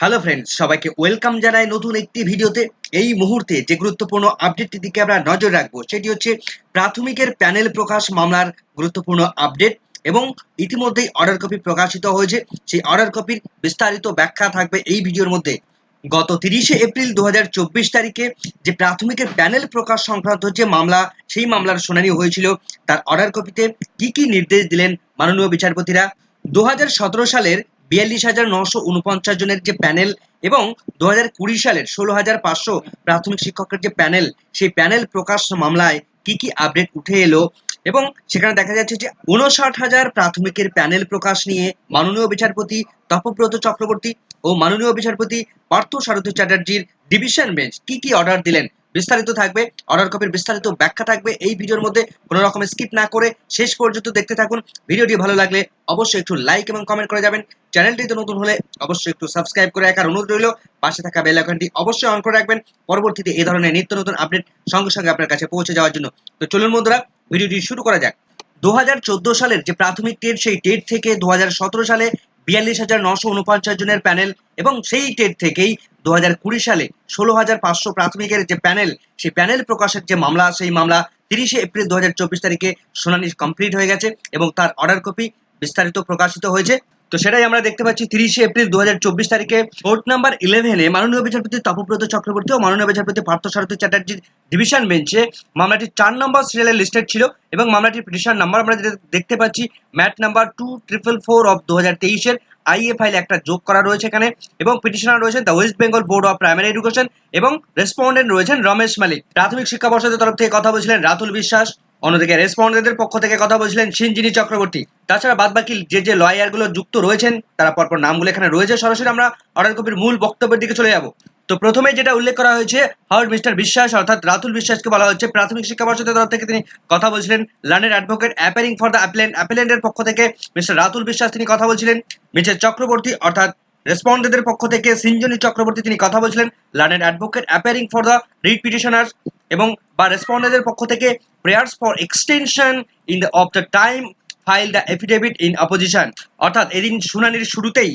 Hello friends সবাইকে welcome জানাই নতুন একটি ভিডিওতে। এই মুহূর্তে যে গুরুত্বপূর্ণ আপডেটটির দিকে আমরা নজর রাখব, সেটি হচ্ছে প্রাথমিকের প্যানেল প্রকাশ মামলার গুরুত্বপূর্ণ আপডেট এবং ইতিমধ্যেই অর্ডার কপি প্রকাশিত হয়েছে। সেই অর্ডার কপির বিস্তারিত ব্যাখ্যা থাকবে এই ভিডিওর মধ্যে। গত তিরিশে এপ্রিল দু হাজার চব্বিশ তারিখে যে প্রাথমিকের প্যানেল প্রকাশ সংক্রান্ত যে মামলা, সেই মামলার শুনানি হয়েছিল, তার অর্ডার কপিতে কি কি নির্দেশ দিলেন মাননীয় বিচারপতিরা? দু হাজার সতেরো সালের বিয়াল্লিশ হাজার নশো উনপঞ্চাশ জনের যে প্যানেল এবং দু হাজার কুড়ি সালের ষোলো হাজার পাঁচশো প্রাথমিক শিক্ষকের যে প্যানেল, সেই প্যানেল প্রকাশ মামলায় কি কি আপডেট উঠে এলো এবং সেখানে দেখা যাচ্ছে যে উনষাট হাজার প্রাথমিকের প্যানেল প্রকাশ নিয়ে মাননীয় বিচারপতি তপব্রত চক্রবর্তী ও মাননীয় বিচারপতি পার্থ সারথী চ্যাটার্জির ডিভিশন বেঞ্চ কি কি অর্ডার দিলেন বিস্তারিত থাকবে অর্ডার কপির বিস্তারিত ব্যাখ্যা থাকবে। এই ভিডিওর মধ্যে কোনো রকম স্কিপ না করে শেষ পর্যন্ত দেখতে থাকুন। ভিডিওটি ভালো লাগলে অবশ্যই একটু লাইক এবং কমেন্ট করে যাবেন। চ্যানেলটিতে নতুন হলে অবশ্যই একটু সাবস্ক্রাইব করে রাখার অনুরোধ রইল। পাশে থাকা বেল আইকনটি অবশ্যই অন করে রাখবেন। পরবর্তীতে এই ধরনের নিত্য নতুন আপডেট সঙ্গে সঙ্গে আপনার কাছে পৌঁছে যাওয়ার জন্য। তো চলুন বন্ধুরা, ভিডিওটি শুরু করা যাক। দু হাজার চোদ্দ সালের যে প্রাথমিক টেট, সেই টেট থেকে দু হাজার সতেরো সালে বিয়াল্লিশ হাজার নশো উনপঞ্চাশ জনের প্যানেল এবং সেই টেট থেকেই দু হাজার কুড়ি সালে ষোলো হাজার পাঁচশো প্রাথমিকের যে প্যানেল, সেই প্যানেল প্রকাশের যে মামলা, সেই মামলা তিরিশে এপ্রিল দু হাজার চব্বিশ তারিখে শুনানি কমপ্লিট হয়ে গেছে এবং তার অর্ডার কপি বিস্তারিত প্রকাশিত হয়েছে। তো সেটাই আমরা দেখতে পাচ্ছি তিরিশে এপ্রিল দু হাজার চব্বিশ তারিখে। কোর্ট নাম্বার ইলেভেনে মাননীয় বিচারপতি তপব্রত চক্রবর্তী ও মাননীয় বিচারপতি পার্থসারথী চ্যাটার্জির ডিভিশন বেঞ্চে মামলাটি চার নম্বর সিরিয়ালে লিস্টেড ছিল এবং মামলাটির পিটিশন নাম্বার আমরা দেখতে পাচ্ছি matter number two triple four of দু হাজার তেইশের আইএ ফাইল একটা যোগ করা রয়েছে এখানে এবং পিটিশনার রয়েছেন the West Bengal board of primary education এবং রেসপন্ডেন্ট রয়েছেন রমেশ মালিক। প্রাথমিক শিক্ষা পর্ষদের তরফ থেকে কথা বলছিলেন রাতুল বিশ্বাস, অন্যদিকে রেসপন্ডেন্টদের পক্ষ থেকে কথা বলছিলেন সিনজিনী চক্রবর্তী। তাছাড়া বাদবাকি যে যে লয়ারগুলো যুক্ত রয়েছেন, তারা পরপর নামগুলো এখানে রয়েছে। সরাসরি আমরা অর্ডার কপির মূল বক্তব্যের দিকে চলে যাব। তো প্রথমে যেটা উল্লেখ করা হয়েছে হার্ড মিস্টার বিশ্বাস, অর্থাৎ রাতুল বিশ্বাসকে বলা হচ্ছে। প্রাথমিক শিক্ষা পর্ষদের তরফ থেকে তিনি কথা বলছিলেন। লার্নের advocate appearing for the appellant অ্যাপেলেন্টের পক্ষ থেকে মিস্টার রাতুল বিশ্বাস তিনি কথা বলছিলেন। মিস্টার চক্রবর্তী, অর্থাৎ রেসপন্ডেন্টদের পক্ষ থেকে সিনজনী চক্রবর্তী তিনি কথা বলছিলেন। লার্নের advocate appearing for the writ petitioners এবং বা রেসপন্ডেন্টদের পক্ষ থেকে prayers for extension in the of the time file the affidavit in opposition. অর্থাৎ এদিন শুনানির শুরুতেই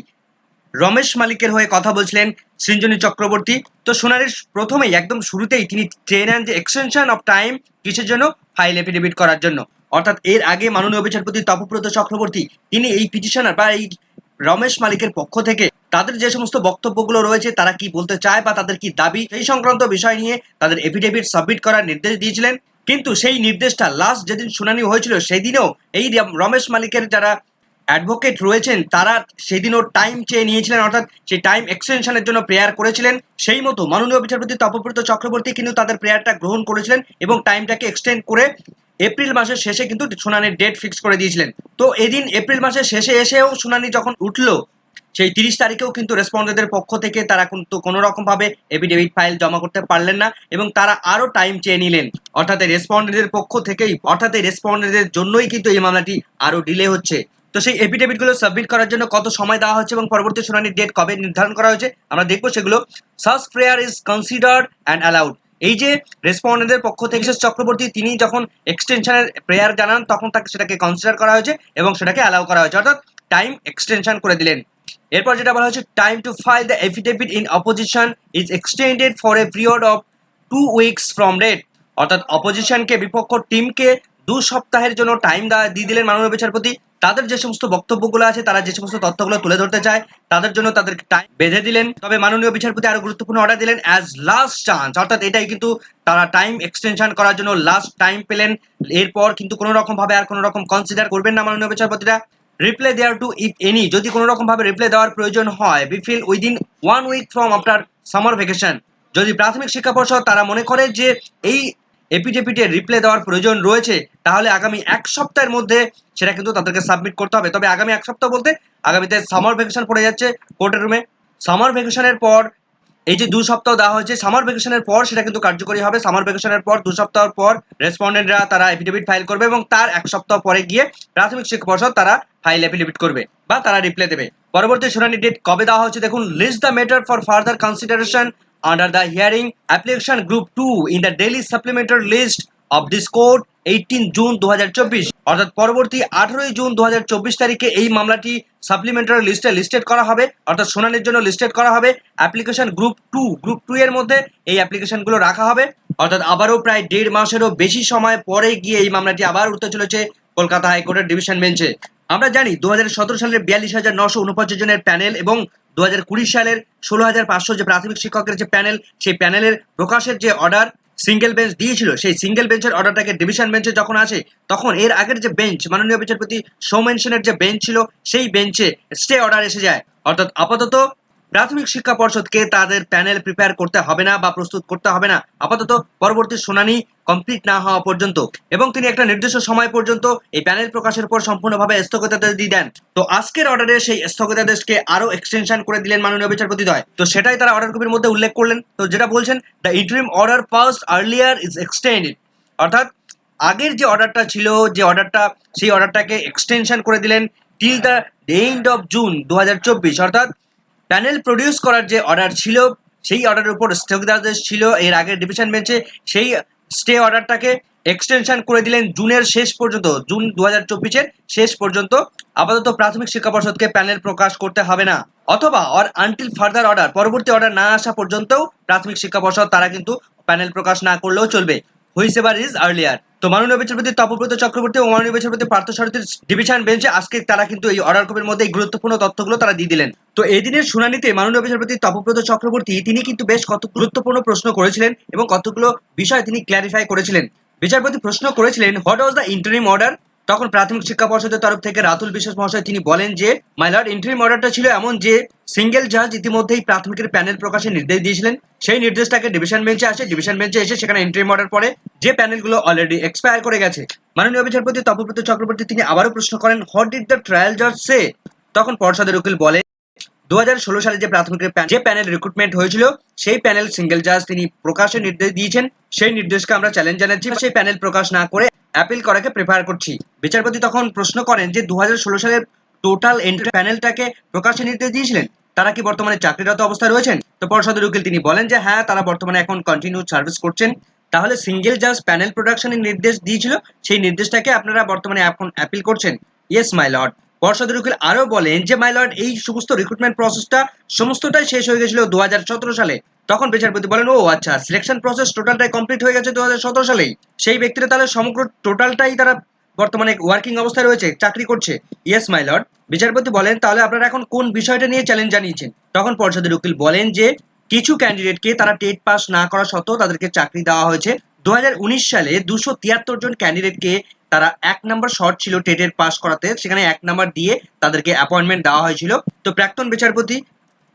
রমেশ মালিকের হয়ে কথা বলছিলেন সৃঞ্জনী চক্রবর্তী। তো শুনানির প্রথমেই, একদম শুরুতেই তিনি নেন যে এক্সটেনশন অফ টাইম কিসের জন্য? ফাইল এফিডেভিট করার জন্য। অর্থাৎ এর আগে মাননীয় বিচারপতি তপব্রত চক্রবর্তী, তিনি এই পিটিশনার বা এই রমেশ মালিকের পক্ষ থেকে তাদের যে সমস্ত বক্তব্যগুলো রয়েছে, তারা কি বলতে চায় বা তাদের কি দাবি, সেই সংক্রান্ত বিষয় নিয়ে তাদের এফিডেভিট সাবমিট করার নির্দেশ দিয়েছিলেন। কিন্তু সেই নির্দেশটা লাস্ট যেদিন শুনানি হয়েছিল, সেদিনও এই রমেশ মালিকের যারা অ্যাডভোকেট রয়েছেন, তারা সেদিনও টাইম চেয়ে নিয়েছিলেন, অর্থাৎ সেই টাইম এক্সটেনশনের জন্য প্রেয়ার করেছিলেন। সেই মতো মাননীয় বিচারপতি তপব্রত চক্রবর্তী কিন্তু তাদের প্রেয়ারটা গ্রহণ করেছিলেন এবং টাইমটাকে এক্সটেন্ড করে এপ্রিল মাসের শেষে কিন্তু শুনানির ডেট ফিক্স করে দিয়েছিলেন। তো এদিন এপ্রিল মাসের শেষে এসেও শুনানি যখন উঠল সেই তিরিশ তারিখেও কিন্তু রেসপন্ডেন্টদের পক্ষ থেকে তারা কিন্তু কোনো রকমভাবে এফিডেভিট ফাইল জমা করতে পারলেন না এবং তারা আরও টাইম চেয়ে নিলেন। অর্থাৎ রেসপন্ডেন্টদের পক্ষ থেকেই, অর্থাৎ রেসপন্ডেন্টদের জন্যই কিন্তু এই মামলাটি আরও ডিলে হচ্ছে। তো সেই এফিডেভিটগুলো সাবমিট করার জন্য কত সময় দেওয়া হচ্ছে এবং পরবর্তী শুনানির ডেট কবে নির্ধারণ করা হয়েছে, আমরা দেখব সেগুলো। সাস prayer is considered and allowed এই যে রেসপন্ডেন্টের পক্ষ থেকে বিশেষ চক্রবর্তী, তিনি যখন এক্সটেনশনের প্রেয়ার জানান, তখন তাকে সেটাকে কনসিডার করা হয়েছে এবং সেটাকে অ্যালাউ করা হয়েছে। অর্থাৎ টাইম এক্সটেনশন করে দিলেন। এরপর যেটা বলা হচ্ছে time to file the affidavit in opposition is extended for a period of two weeks from date অর্থাৎ অপোজিশনকে বিপক্ষ টিমকে দু সপ্তাহের জন্য টাইম দিয়ে দিলেন মাননীয় বিচারপতি। তাদের যে সমস্ত বক্তব্যগুলো আছে, তারা যে সমস্ত তথ্যগুলো তুলে ধরতে চায়, তাদের জন্য তাদেরকে টাইম বেঁধে দিলেন। তবে মাননীয় বিচারপতি আরও গুরুত্বপূর্ণ অর্ডার দিলেন অ্যাজ লাস্ট চান্স অর্থাৎ এটাই কিন্তু তারা টাইম এক্সটেনশন করার জন্য লাস্ট টাইম পেলেন। এরপর কিন্তু কোনো রকম ভাবে আর কোনো রকম কনসিডার করবেন না মাননীয় বিচারপতিরা। রিপ্লাই দেওয়ার টু ইফ এনি যদি কোনো রকম ভাবে রিপ্লাই দেওয়ার প্রয়োজন হয় be filed within one week from after summer vacation যদি প্রাথমিক শিক্ষা পর্ষদ তারা মনে করে যে এই এপিজেপিটে রিপ্লে দেওয়ার প্রয়োজন রয়েছে, তাহলে আগামী এক সপ্তাহের মধ্যে সেটা কিন্তু তাদেরকে সাবমিট করতে হবে। তবে আগামী এক সপ্তাহ বলতে আগামীতে সামার ভ্যাকেশন পড়ে যাচ্ছে কোর্টের রুমে সামার ভ্যাকেশনের পর এই যে দু সপ্তাহ দেওয়া হয়েছে সামার ভ্যাকেশনের পর সেটা কিন্তু কার্যকরী হবে। সামার ভ্যাকেশনের পর দু সপ্তাহ পর রেসপন্ডেন্টরা তারা এফিডেভিট ফাইল করবে এবং তার এক সপ্তাহ পরে গিয়ে প্রাথমিক শিক্ষা পর্ষদ তারা ফাইল এফিডেভিট করবে বা তারা রিপ্লাই দেবে। পরবর্তী শুনানি ডেট কবে দেওয়া হচ্ছে দেখুন list the matter for further consideration under the hearing application group 2 in the daily supplementary list of this court 18 June দু হাজার চব্বিশ অর্থাৎ পরবর্তী আঠারোই জুন দু হাজার চব্বিশ তারিখে এই মামলাটি সাপ্লিমেন্টারি লিস্টে লিস্টেড করা হবে, অর্থাৎ শুনানির জন্য লিস্টেড করা হবে। Application group two group two এর মধ্যে এই অ্যাপ্লিকেশনগুলো রাখা হবে। অর্থাৎ আবারও প্রায় দেড় মাসেরও বেশি সময় পরে গিয়ে এই মামলাটি আবার উঠতে চলেছে কলকাতা হাইকোর্টের ডিভিশন বেঞ্চে আমরা জানি দু হাজার সতেরো সালের বিয়াল্লিশ হাজার নশো উনপঞ্চাশ জনের প্যানেল এবং দু হাজার কুড়ি সালের ষোলো হাজার পাঁচশো যে প্রাথমিক শিক্ষকের যে প্যানেল, সেই প্যানেলের প্রকাশের যে অর্ডার সিঙ্গেল বেঞ্চ দিয়েছিল, সেই সিঙ্গেল বেঞ্চের অর্ডারটাকে ডিভিশন বেঞ্চে যখন আসে, তখন এর আগের যে বেঞ্চ মাননীয় বিচারপতি সৌমেন সেনের যে বেঞ্চ ছিল, সেই বেঞ্চে স্টে অর্ডার এসে যায়। অর্থাৎ আপাতত প্রাথমিক শিক্ষা পর্ষদকে তাদের প্যানেল প্রিপেয়ার করতে হবে না বা প্রস্তুত করতে হবে না। আপাতত পরবর্তী শুনানি কমপ্লিট না হওয়া পর্যন্ত এবং তিনি একটা নির্দিষ্ট সময় পর্যন্ত এই প্যানেল প্রকাশের পর সম্পূর্ণভাবে স্থগিতাদেশ দিয়ে দেন। তো আজকের অর্ডারে সেই স্থগিতাদেশকে আরও এক্সটেনশন করে দিলেন মাননীয় বিচারপতি দয় তো সেটাই তারা অর্ডার কপির মধ্যে উল্লেখ করলেন। তো যেটা বলছেন the interim order passed earlier is extended অর্থাৎ আগের যে অর্ডারটা ছিল, যে অর্ডারটা, সেই অর্ডারটাকে এক্সটেনশন করে দিলেন till the end of June দু হাজার চব্বিশ। অর্থাৎ প্যানেল প্রডিউস করার যে অর্ডার ছিল, সেই অর্ডারের উপর স্থগিতাদেশ ছিল, এর আগের ডিভিশন বেঞ্চে সেই স্টে অর্ডারটাকে এক্সটেনশন করে দিলেন জুনের শেষ পর্যন্ত, জুন দু হাজার শেষ পর্যন্ত। আপাতত প্রাথমিক শিক্ষা পর্ষদকে প্যানেল প্রকাশ করতে হবে না। অথবা অর আনটিল ফার্দার অর্ডার পরবর্তী অর্ডার না আসা পর্যন্তও প্রাথমিক শিক্ষা পর্ষদ, তারা কিন্তু প্যানেল প্রকাশ না করলেও চলবে। হুইস এভার ইজ আর্লিয়ার তো মাননীয় বিচারপতি তপব্রত চক্রবর্তী ও মাননীয় বিচারপতি পার্থ সারথীর ডিভিশন বেঞ্চে আজকে তারা কিন্তু এই অর্ডার কপির মধ্যে এই গুরুত্বপূর্ণ তথ্যগুলো তারা দিয়ে দিলেন। তো এই দিনের শুনানিতে মাননীয় বিচারপতি তপব্রত চক্রবর্তী তিনি কিন্তু বেশ কত গুরুত্বপূর্ণ প্রশ্ন করেছিলেন এবং কতগুলো বিষয় তিনি ক্ল্যারিফাই করেছিলেন। বিচারপতি প্রশ্ন করেছিলেন what was the interim order তখন প্রাথমিক শিক্ষা পর্ষদের তরফ থেকে রাতুল বিশ্বাস মহাশয় তিনি বলেন যে মাইলর্ড ইন্টারিম অর্ডারটা ছিল এমন যে সিঙ্গেল জাজ ইতিমধ্যেই প্রাথমিকের প্যানেল প্রকাশের নির্দেশ দিয়েছিলেন। সেই নির্দেশটাকে ডিভিশন বেঞ্চে আসে ডিভিশন বেঞ্চে এসে সেখানে ইন্টারিম অর্ডার পরে যে প্যানেলগুলো অলরেডি এক্সপায়ার করে গেছে। মাননীয় বিচারপতি তপব্রত চক্রবর্তী তিনি আবারও প্রশ্ন করেন হোয়াট ডিড দ্য ট্রায়াল জাজ সে তখন পর্ষদের উকিল বলে দু হাজার ষোলো সালে যে প্রাথমিকের যে প্যানেল রিক্রুটমেন্ট হয়েছিল, সেই প্যানেল সিঙ্গেল জাজ তিনি প্রকাশের নির্দেশ দিয়েছেন। সেই নির্দেশকে আমরা চ্যালেঞ্জ জানাচ্ছি। সেই প্যানেল প্রকাশ না করে অ্যাপিল করাকে প্রেফার করছি। বিচারপতি তখন প্রশ্ন করেন যে দু সালের টোটাল এন্ট্রি প্যানেলটাকে প্রকাশের নির্দেশ দিয়েছিলেন? তারা কি বর্তমানে চাকরিরত অবস্থায় রয়েছেন? তো পর্ষদের উকিল তিনি বলেন যে হ্যাঁ তারা বর্তমানে এখন কন্টিনিউ সার্ভিস করছেন। তাহলে সিঙ্গেল জাজ প্যানেল প্রোডাকশনের নির্দেশ দিয়েছিল, সেই নির্দেশটাকে আপনারা বর্তমানে এখন অ্যাপিল করছেন। ইয়েস মাই লর্ড পর্ষদের উকিল আরও বলেন যে মাই লর্ড এই সমস্ত রিক্রুটমেন্ট প্রসেসটা সমস্তটাই শেষ হয়ে গেছিল দু হাজার সতেরো সালে। তখন বিচারপতি বলেন, ও আচ্ছা সিলেকশন প্রসেস টোটালটাই কমপ্লিট হয়ে গেছে দু হাজার সতেরো সালেই। সেই ব্যক্তিরা তাহলে সমগ্র টোটালটাই তারা বর্তমানে ওয়ার্কিং অবস্থায় রয়েছে, চাকরি করছে। ইয়েস মাই লর্ড বিচারপতি বলেন, তাহলে আপনারা এখন কোন বিষয়টা নিয়ে চ্যালেঞ্জ জানিয়েছেন? তখন পর্ষদের উকিল বলেন যে, কিছু ক্যান্ডিডেটকে তারা টেট পাস না করা সত্ত্বেও তাদেরকে চাকরি দেওয়া হয়েছে। দু হাজার উনিশ সালে দুশো তিয়াত্তর জন ক্যান্ডিডেটকে তারা এক নম্বর শর্ট ছিল টেটের পাস করাতে। সেখানে এক নাম্বার দিয়ে তাদেরকে অ্যাপয়েন্টমেন্ট দেওয়া হয়েছিল। তো প্রাক্তন বিচারপতি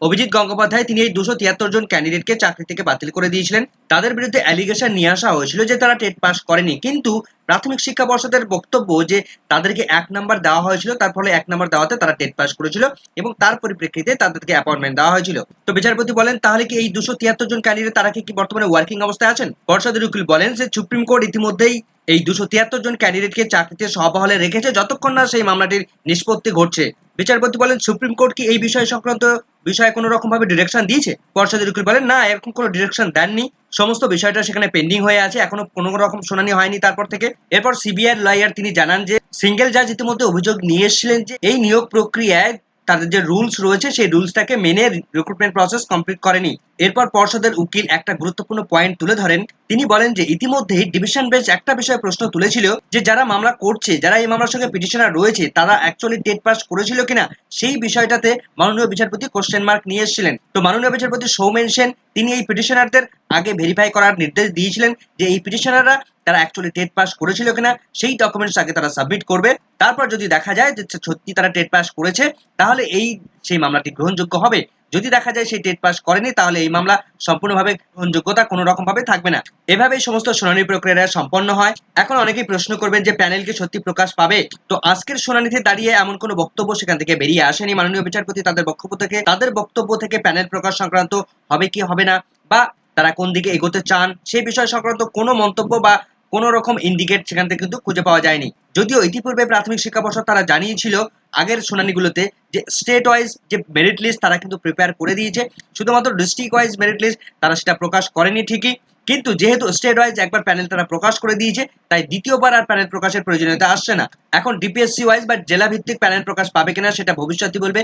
অভিজিৎ গঙ্গোপাধ্যায় তিনি এই দুশো তিয়াত্তর জন ক্যান্ডিডেটকে চাকরি থেকে বাতিল করে দিয়েছিলেন। তাদের বিরুদ্ধে অ্যালিগেশন নিয়ে আসা হয়েছিল যে তারা টেট পাস করেনি। কিন্তু প্রাথমিক শিক্ষা পর্ষদের বক্তব্য যে তাদেরকে এক নাম্বার দেওয়া হয়েছিল, তার ফলে এক নাম্বার দেওয়াতে তারা টেট পাস করেছিল এবং তার পরিপ্রেক্ষিতে তাদেরকে অ্যাপয়েন্টমেন্ট দেওয়া হয়েছিল। তো বিচারপতি বলেন, তাহলে কি এই দুশো তিয়াত্তর জন ক্যান্ডিডেট তারা কি বর্তমানে ওয়ার্কিং অবস্থায় আছেন? পর্ষদের উকিল বলেন যে সুপ্রিম কোর্ট ইতিমধ্যেই এই দুশো তিয়াত্তর জন ক্যান্ডিডেটকে চাকরিতে সহবহলে রেখেছে, যতক্ষণ না সেই মামলাটির নিষ্পত্তি ঘটছে। বিচারপতি বলেন, সুপ্রিম কোর্ট কি এই বিষয় সংক্রান্ত বিষয়ে কোনো রকম ভাবে ডিরেকশন দিয়েছে? পর্ষদের উকিল বলেন, না, এরকম কোনো ডিরেকশন দেননি। সমস্ত বিষয়টা সেখানে পেন্ডিং হয়ে আছে, এখনও কোনো রকম শুনানি হয়নি তারপর থেকে। এরপর সিবিআই লয়ার তিনি জানান যে সিঙ্গেল জাজ ইতিমধ্যে অভিযোগ নিয়ে এসেছিলেন যে, এই নিয়োগ প্রক্রিয়ায় তাদের যে রুলস রয়েছে, সেই রুলসটাকে মেনে রিক্রুটমেন্ট প্রসেস কমপ্লিট করেনি। এরপর পর্ষদের উকিল একটা গুরুত্বপূর্ণ পয়েন্ট তুলে ধরেন। তিনি বলেন যে ইতিমধ্যেই ডিভিশন বেঞ্চ একটা বিষয়ে প্রশ্ন তুলেছিল যে যারা মামলা করছে, যারা এই মামলার সঙ্গে পিটিশনার রয়েছে, তারা অ্যাকচুয়ালি টেট পাস করেছিল কিনা? সেই বিষয়টাতে মাননীয় বিচারপতি কোশ্চেন মার্ক নিয়ে এসেছিলেন। তো মাননীয় বিচারপতি সৌমেন সেন, তিনি এই পিটিশনারদের আগে ভেরিফাই করার নির্দেশ দিয়েছিলেন যে এই পিটিশনাররা তারা অ্যাকচুয়ালি টেট পাস করেছিল কিনা, সেই ডকুমেন্টস আগে তারা সাবমিট করবে। তারপর যদি দেখা যায় যে সত্যি তারা টেট পাস করেছে, তাহলে এই সেই মামলাটি গ্রহণযোগ্য হবে। যদি দেখা যায় সেই টেট পাস করেনি, তাহলে এই মামলা সম্পূর্ণভাবে গ্রহণযোগ্যতা কোনো রকম ভাবে থাকবে না। এভাবেই সমস্ত শুনানি প্রক্রিয়া সম্পন্ন হয়। এখন অনেকেই প্রশ্ন করবেন যে প্যানেল কি সত্যি প্রকাশ পাবে? তো আজকের শুনানিতে দাঁড়িয়ে এমন কোনো বক্তব্য সেখান থেকে বেরিয়ে আসেনি মাননীয় বিচারপতি। তাদের বক্তব্য থেকে, তাদের বক্তব্য থেকে প্যানেল প্রকাশ সংক্রান্ত হবে কি হবে না? বা তারা কোন দিকে এগোতে চান? সেই বিষয় সংক্রান্ত কোনো মন্তব্য বা কোনো রকম ইন্ডিকেট সেখান থেকে কিন্তু খুঁজে পাওয়া যায়নি। যদিও ইতিপূর্বে প্রাথমিক শিক্ষা পর্ষদ তারা জানিয়েছিল আগের শুনানিগুলোতে যে স্টেট ওয়াইজ যে মেরিট লিস্ট তারা কিন্তু প্রিপেয়ার করে দিয়েছে, শুধুমাত্র ডিস্ট্রিক্ট ওয়াইজ মেরিট লিস্ট তারা সেটা প্রকাশ করেনি ঠিকই। কিন্তু যেহেতু স্টেট ওয়াইজ একবার প্যানেল তারা প্রকাশ করে দিয়েছে, তাই দ্বিতীয়বার আর প্যানেল প্রকাশের প্রয়োজনীয়তা আসছে না। এখন ডিপিএসসি ওয়াইজ বা জেলা ভিত্তিক প্যানেল প্রকাশ পাবে কিনা সেটা ভবিষ্যৎই বলবে?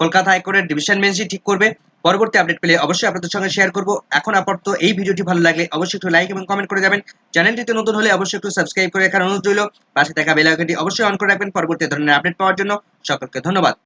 কলকাতা হাইকোর্টের ডিভিশন বেঞ্চই ঠিক করবে। পরবর্তী আপডেট পেলে অবশ্যই আপনাদের সঙ্গে শেয়ার করব। এখন আপাতত এই ভিডিওটি ভালো লাগলে অবশ্যই একটু লাইক এবং কমেন্ট করে যাবেন। চ্যানেলটিতে নতুন হলে অবশ্যই একটু সাবস্ক্রাইব করে রাখার অনুরোধ রইল। পাশে থাকা বেলাইকনটি অবশ্যই অন করে রাখবেন। পরবর্তী ধরনের আপডেট পাওয়ার জন্য সকলকে ধন্যবাদ।